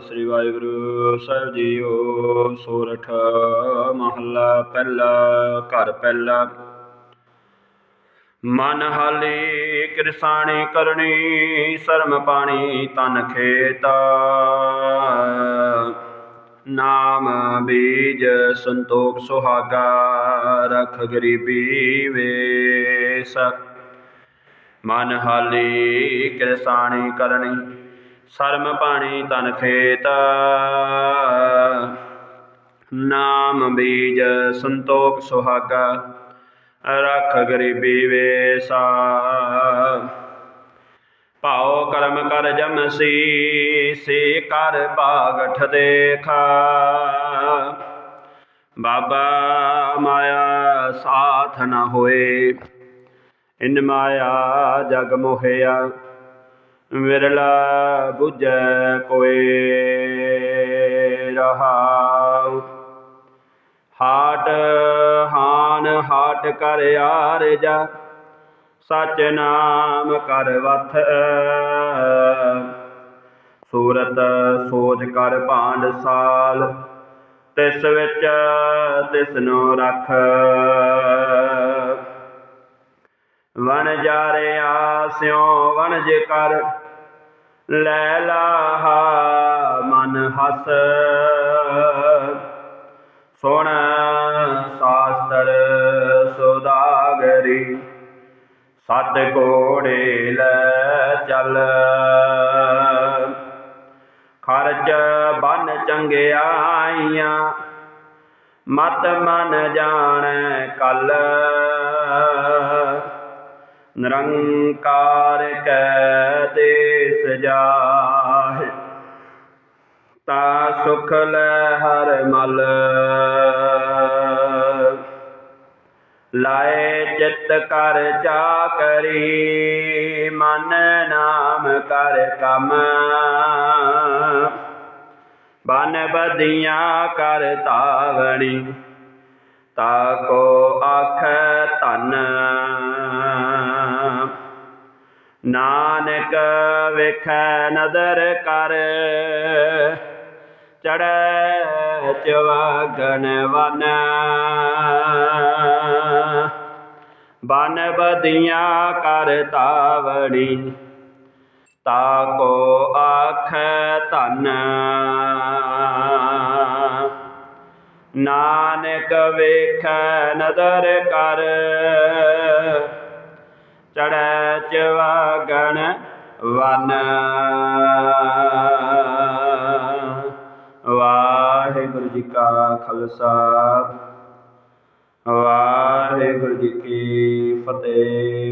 ਸ੍ਰੀ ਵਾਹਿਗੁਰੂ ਸਾਹਿਬ JIO, ਸੋਰਠ ਮਹੱਲਾ ਪਹਿਲਾ, ਘਰ ਪਹਿਲਾ। ਮਨ ਹਾਲੀ ਕਿਰਸਾਣੀ ਕਰਨੀ, ਸ਼ਰਮ ਪਾਣੀ ਤਨ ਖੇਤਾ। ਨਾਮ ਬੀਜ ਸੰਤੋਖ ਸੁਹਾਗਾ, ਰਖ ਗਰੀਬੀ ਵੇਸ। ਮਨ ਹਾਲੀ ਕਿਰਸਾਣੀ ਕਰਨੀ ਸ਼ਰਮ ਪਾਣੀ ਤਨ ਖੇਤ। ਨਾਮ ਬੀਜ ਸੰਤੋਖ ਸੁਹਾਗਾ, ਰੱਖ ਗਰੀਬੀ ਵੇਸਾ। ਭਾਉ ਕਰਮ ਕਰ ਜਮਸੀ ਸੇ ਕਰ ਭਾਗਠ ਦੇਖਾ। ਬਾਬਾ ਮਾਇਆ ਸਾਥ ਨ ਹੋਏ, ਇਨ ਮਾਇਆ ਜਗ ਮੋਹਿਆ। ਵਿਰਲਾ ਬੁਝੈ ਕੋਏ ਰਹਾਉ। ਹਾਟ ਹਾਨ ਹਾਟ ਕਰ ਆਰਜਾ ਸਚ ਨਾਮ ਕਰ ਵਥ ਸੂਰਤ ਸੋਚ ਕਰ ਭਾਂਡ ਸਾਲ, ਤਿਸ ਵਿੱਚ ਤਿਸ ਨੂੰ ਰਖ। ਵਣ ਜਾਰੇ ਆਸਿਓ ਵਣਜ ਕਰ, ਲੈ ਲਾਹਾ ਮਨ ਹਸ। ਸੁਣ ਸਾਸਤਰ ਸੁਦਾਗਰੀ, ਸਤ ਕੋੜੇ ਲੈ ਚੱਲ। ਖਰਚ ਬਨ ਚੰਗਿਆਈਆਂ, ਮਤ ਮਨ ਜਾਣੈ ਕਲ। ਨਿਰੰਕਾਰ ਕੈ ਦੇਸ ਜਾਹਿ, ਤਾ ਸੁਖ ਲੈ ਹਰ ਮਲ। ਲਾਏ ਚਿਤ ਕਰ ਚਾਕਰੀ, ਮਨ ਨਾਮ ਕਰ ਕਮ ਬਨ ਬਦੀਆਂ ਕਰ ਤਾਵਣੀ, ਤਾ ਕੋ ਆਖੈ ਧਨ। ਨਾਨਕ ਵੇਖੈ ਨਦਰ ਕਰ। ਚੜੈ ਚਵਗਨ ਵਨ। ਬਨ ਬਦੀਆਂ ਕਰ ਤਾਵਣੀ। ਤਾ ਕੋ ਆਖ ਧਨ। ਨਾਨਕ ਵੇਖੈ ਨਦਰ ਕਰ। ਚੜੈ ਚਵਗਣ ਵਨ। ਵਾਹਿਗੁਰੂ ਜੀ ਕਾ ਖਾਲਸਾ। ਵਾਹਿਗੁਰੂ ਜੀ ਕੀ ਫਤਿਹ।